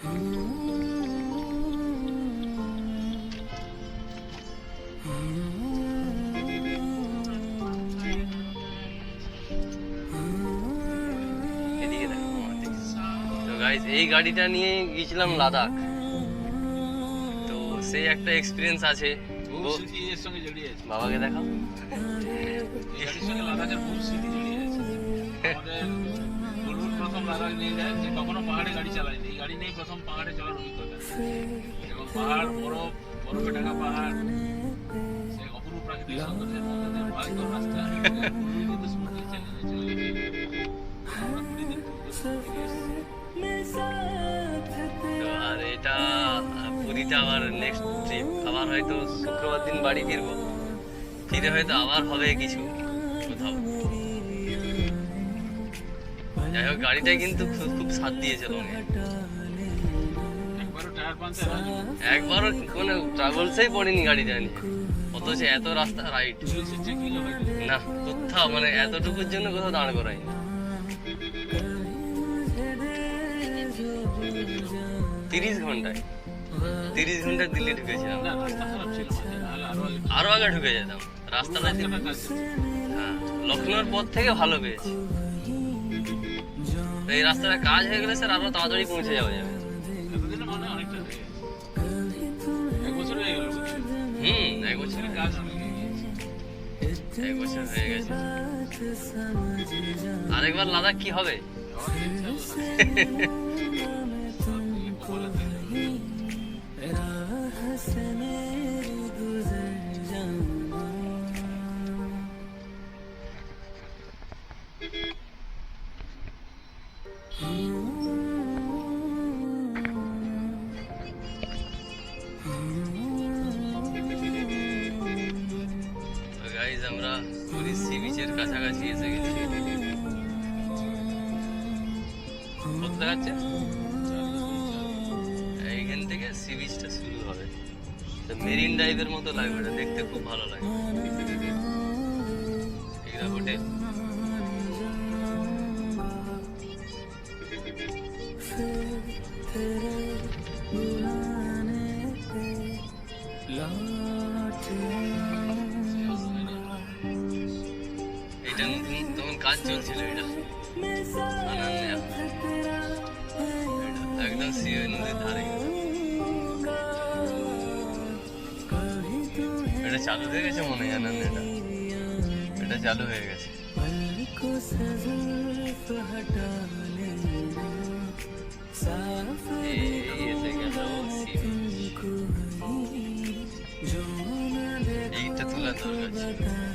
Guys এই গাড়িটা নিয়ে গিয়েছিলাম লাদাখ। তো সেই একটা এক্সপিরিয়েন্স আছে। বাবাকে দেখাও। লাদাখের প্রথম লাদাখ নিয়ে যায় যে কখনো পাহাড়ে গাড়ি চালায়নি। এই গাড়ি নিয়ে প্রথম পাহাড়ে চলার অভিজ্ঞতা। এবং পাহাড় বরফ, বরফে ঢাকা পাহাড় সেই অপরূপ প্রাকৃতিক সৌন্দর্যের মধ্যে দিয়ে ভয়ঙ্কর রাস্তা। আমরা আর এটা, পুরীতে আবার নেক্সট ট্রিপ আবার হয়তো শুক্রবার দিন বাড়ি ফিরবো। ফিরে হয়তো আবার হবে কিছু কোথাও। যাই হোক গাড়িটাই কিন্তু খুব খুব সাথ দিয়েছিল একবারও কোনো ট্রাভেলসেই পড়েনি গাড়িটা নিয়ে। অথচ এত রাস্তা রাইট না কোথাও মানে এতটুকুর জন্য কোথাও দাঁড় করায়নি। তিরিশ ঘন্টায় তিরিশ ঘন্টায় দিল্লি ঢুকেছিলাম। আরও আগে ঢুকে যেতাম। রাস্তাটা। হ্যাঁ, লখনৌর পর থেকে ভালো পেয়েছি। তো এই রাস্তাটা কাজ হয়ে গেলে স্যার আরও তাড়াতাড়ি পৌঁছে যাওয়া যাবে। এতদিনে মনে অনেকটা এক বছর হয়ে গেল হুম এক বছর। কাজ অনেক এগিয়ে গেছে। এক বছর হয়ে গেছে। আরেকবার লাদাখ কি হবে? আমরা পুরী সি বিচের কাছাকাছি এসে গেছি। দেখাচ্ছে? এইখান থেকে সি বিচটা শুরু হবে। তো মেরিন ড্রাইভের মতো লাগবে দেখতে খুব ভালো লাগে। এটা নতুন কাজ চলছিল, এটা। এটা একদম সিও নদীর ধারে। এটা চালু হয়ে গেছে মনে হয় আনান্যাটা এটা চালু হয়ে গেছে। এইটা তোলা দরকার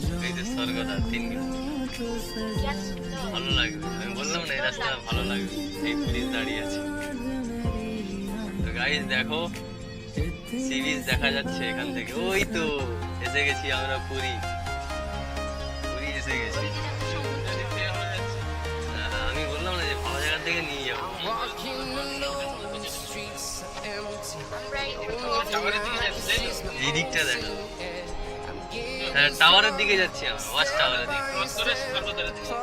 ছিল। এই যে স্বর্গদ্বার তিন কিলোমিটার ভালো লাগবে আমি বললাম না এই রাস্তা ভালো লাগবে এই পুলিশ দাঁড়িয়ে আছে তো গাইজ দেখো সি বিচ দেখা যাচ্ছে এখান থেকে ওই তো এসে গেছি আমরা পুরী পুরী এসে গেছি যাচ্ছে। আহ, আমি বললাম না যে ভালো জায়গা থেকে নিয়ে যাব? এই দিকটা দেখো হ্যাঁ টাওয়ারের দিকে যাচ্ছি আমরা ওয়াচ টাওয়ারের দিকে ক্রস করে সর্বদার দিকে।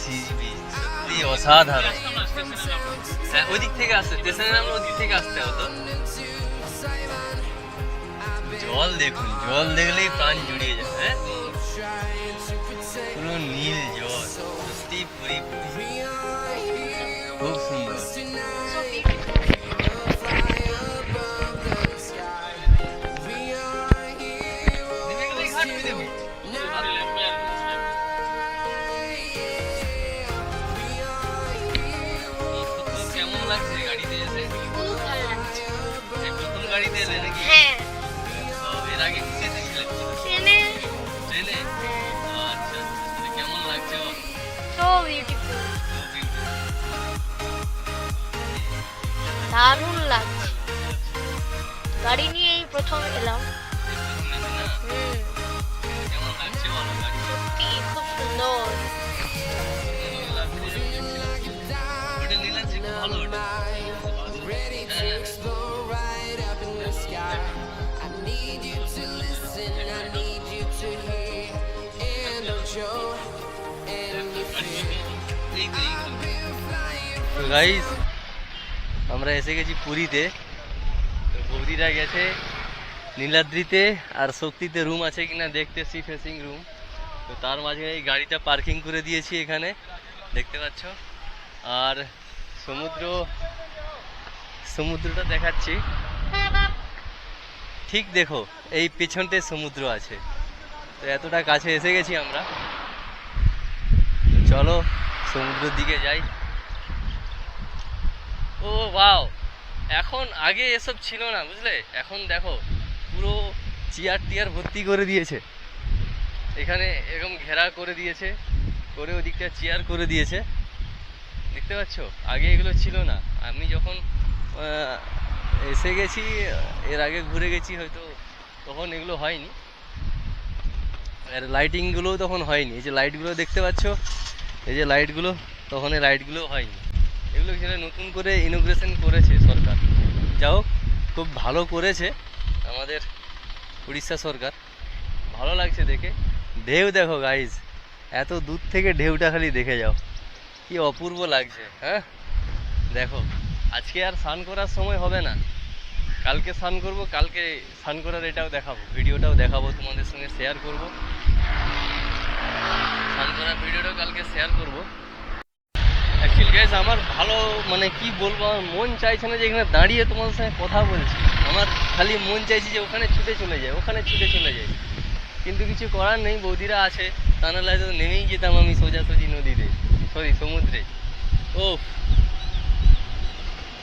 সি বিচ সত্যি অসাধারণ আমরা স্টেশনে নামবো। হ্যাঁ ওই দিক থেকে আসতে স্টেশনে নামলে ওই দিক থেকে আসতে হতো জল দেখুন জল দেখলেই প্রাণ জুড়িয়ে যায় হ্যাঁ পুরো নীল জল সত্যি পুরি দারুণ লাগছে। গাড়ি নিয়েই প্রথম এলাম। তো আমরা এসে গেছি পুরীতে। তো বৌদিরা গেছে নীলাদ্রিতে, আর শক্তিতে রুম আছে কিনা দেখতে সি ফেসিং রুম তো তার মাঝে এই গাড়িটা পার্কিং করে দিয়েছি এখানে। দেখতে পাচ্ছ? আর সমুদ্র সমুদ্রটা দেখাচ্ছি। ঠিক দেখো, এই পেছনটায় সমুদ্র আছে। তো এতটা কাছে এসে গেছি আমরা। চলো, সমুদ্রের দিকে যাই। ও, ওয়াও! এখন আগে এসব ছিল না, বুঝলে? এখন দেখো, পুরো চেয়ার টিয়ার ভর্তি করে দিয়েছে। এখানে এরকম ঘেরা করে দিয়েছে, করে ওদিকটা চেয়ার করে দিয়েছে। দেখতে পাচ্ছ? আগে এগুলো ছিল না। আমি যখন এসে গেছি, এর আগে ঘুরে গেছি হয়তো, তখন এগুলো হয়নি। আর লাইটিংগুলোও তখন হয়নি। এই যে লাইটগুলো দেখতে পাচ্ছ, এই যে লাইটগুলো তখন এই লাইটগুলো হয়নি। এগুলো যেটা নতুন করে ইনোগ্রেশন করেছে সরকার। যাই হোক, খুব ভালো করেছে আমাদের উড়িষ্যা সরকার। ভালো লাগছে দেখে। ঢেউ দেখো গাইজ এত দূর থেকে ঢেউটা খালি দেখে যাও। কি অপূর্ব লাগছে হ্যাঁ? দেখো। আজকে আর স্নান করার সময় হবে না। কালকে স্নান করব, কালকে স্নান করার এটাও দেখাবো। ভিডিওটাও দেখাবো, তোমাদের সঙ্গে শেয়ার করব। স্নান করার ভিডিওটাও কালকে শেয়ার করব। অ্যাকচুয়ালি গাইজ আমার ভালো মানে কি বলব, আমার মন চাইছে না যে এখানে দাঁড়িয়ে তোমাদের সঙ্গে কথা বলছি। আমার খালি মন চাইছে যে ওখানে ছুটে চলে যায় ওখানে ছুটে চলে যায় কিন্তু কিছু করার নেই, বৌদিরা আছে, তা নাহলে নেমেই যেতাম আমি সোজাসুজি নদীতে সরি সমুদ্রে। ও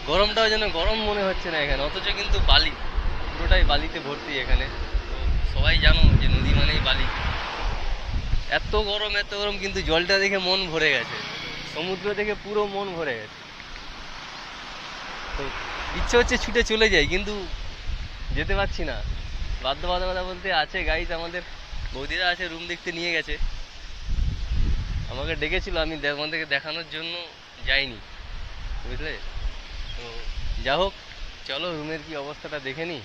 গরমটাও যেন গরম মনে হচ্ছে না এখানে, অথচ কিন্তু বালি, পুরোটাই বালিতে ভর্তি এখানে। তো সবাই জানো যে নদী মানেই বালি। এত গরম এত গরম, কিন্তু জলটা দেখে মন ভরে গেছে। সমুদ্র দেখে পুরো মন ভরে গেছে। তো ইচ্ছে হচ্ছে ছুটে চলে যাই, কিন্তু যেতে পারছি না। বাধ্যবাধকতা বলতে আছে গাইজ আমাদের বৌদিরা আছে রুম দেখতে নিয়ে গেছে। আমাকে ডেকেছিল, আমি আমাদেরকে দেখানোর জন্য যাইনি। বুঝলে? তো যা হোক, চলো রুমের কি অবস্থাটা দেখে নিই।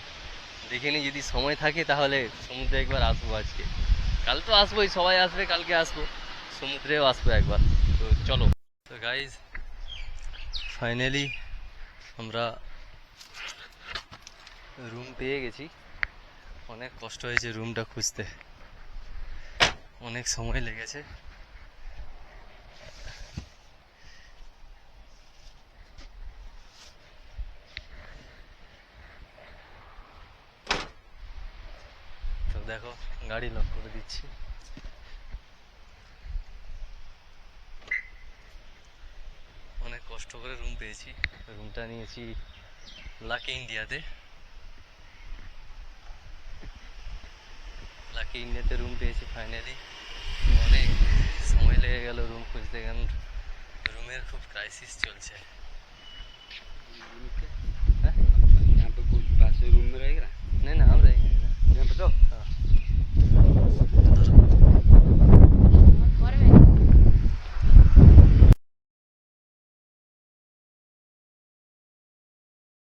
দেখে নিই যদি সময় থাকে তাহলে সমুদ্রে একবার আসব আজকে। কাল তো আসবোই, সবাই আসবে, কালকে আসব। সমুদ্রেও আসব একবার। তো চলো। তো গাইজ ফাইনালি আমরা রুম পেয়ে গেছি। অনেক কষ্ট হয়েছে রুমটা খুঁজতে। অনেক সময় লেগেছে। দেখো, গাড়ি লক করে দিচ্ছি। অনেক কষ্ট করে রুম পেয়েছি। রুমটা নিয়েছি লাকি ইন্ডিয়াতে লাকি ইন্ডিয়াতে রুম পেয়েছি ফাইনালি অনেক সময় লেগে গেল রুম খুঁজতে, কারণ রুমের খুব ক্রাইসিস চলছে।